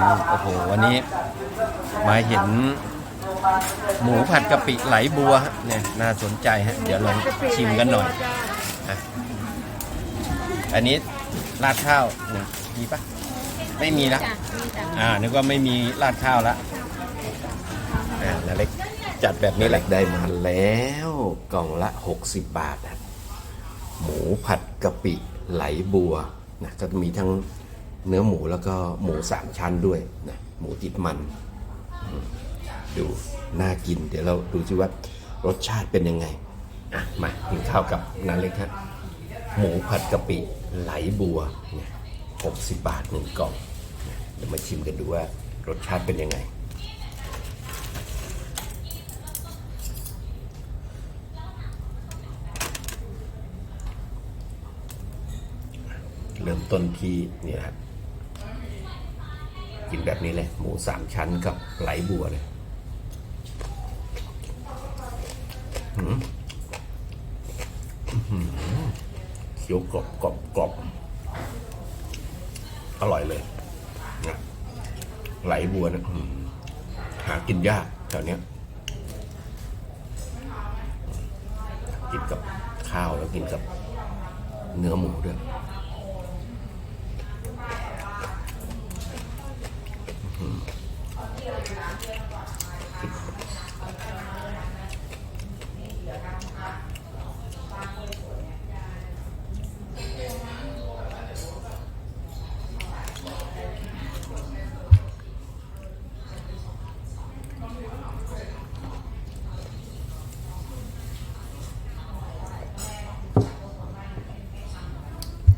อืมโอ้โห วันนี้มาเห็นหมูผัดกะปิไหลบัวฮะเนี่ยน่าสนใจฮะ เดี๋ยวลองชิมกันหน่อยอะอันนี้ราดข้าวเนี่ยมีปะไม่มีละจ้ะมีจ้ะอ่า นึกว่าไม่มีราดข้าวละอ่านาเล็กจัดแบบนี้แหละได้มาแล้วกล่องละ 60 บาทนะหมูผัดกะปิไหลบัวนะก็มีทั้ง เนื้อหมูแล้วก็หมูสามชั้นด้วยนะหมูติดมัน ดูน่ากิน เดี๋ยวเราดูซิว่ารสชาติเป็นยังไง อะ มากินข้าวกับนาเล็กฮะหมูผัดกะปิไหลบัวเนี่ย60บาทหนึ่งกล่องเดี๋ยวมาชิมกันดูว่ารสชาติเป็นยังไง เริ่มต้นที่นี่นะครับ กินแบบนี้เลย หมูสามชั้นกับไหลบัวเลยเคี้ยวกรอบกรอบกรอบอร่อยเลยนะไหลบัวนะหากินยากแถวเนี้ยกินกับข้าวแล้วกินกับเนื้อหมูด้วย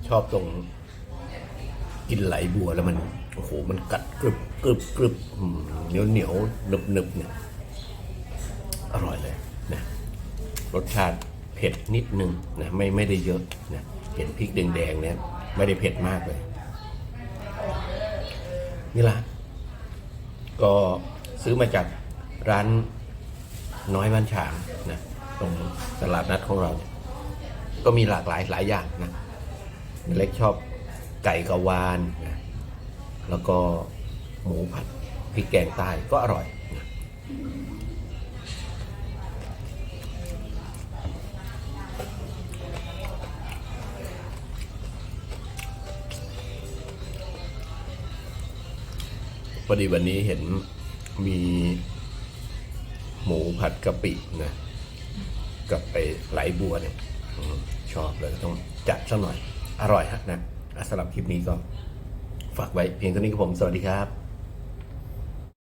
ชอบตรงกินไหลบัวแล้วมัน โอ้โห มันกัดกรึบกรึบกรึบเหนียวเหนียวหนึบหนึบเนี่ย อร่อยเลยนะรสชาติเผ็ดนิดนึงนะไม่ไม่ได้เยอะนะเห็นพริกแดงๆเนี่ยไม่ได้เผ็ดมากเลย นี่ล่ะ ก็ซื้อมาจากร้านน้อยบ้านฉางนะตรงตลาดนัดของเราเนี่ยก็มีหลากหลายหลายอย่างนะเล็กชอบไก่กะวานนะ แล้วก็หมูผัดพริกแกงใต้ก็อร่อยนะพอดีวันนี้เห็นมีหมูผัดกะปินะกับไปไหลบัวเนี่ยชอบเลยต้องจัดสักหน่อย อร่อยฮะนะอะสำหรับคลิปนี้ก็ ฝากไว้เพียงเท่านี้ครับผม สวัสดีครับ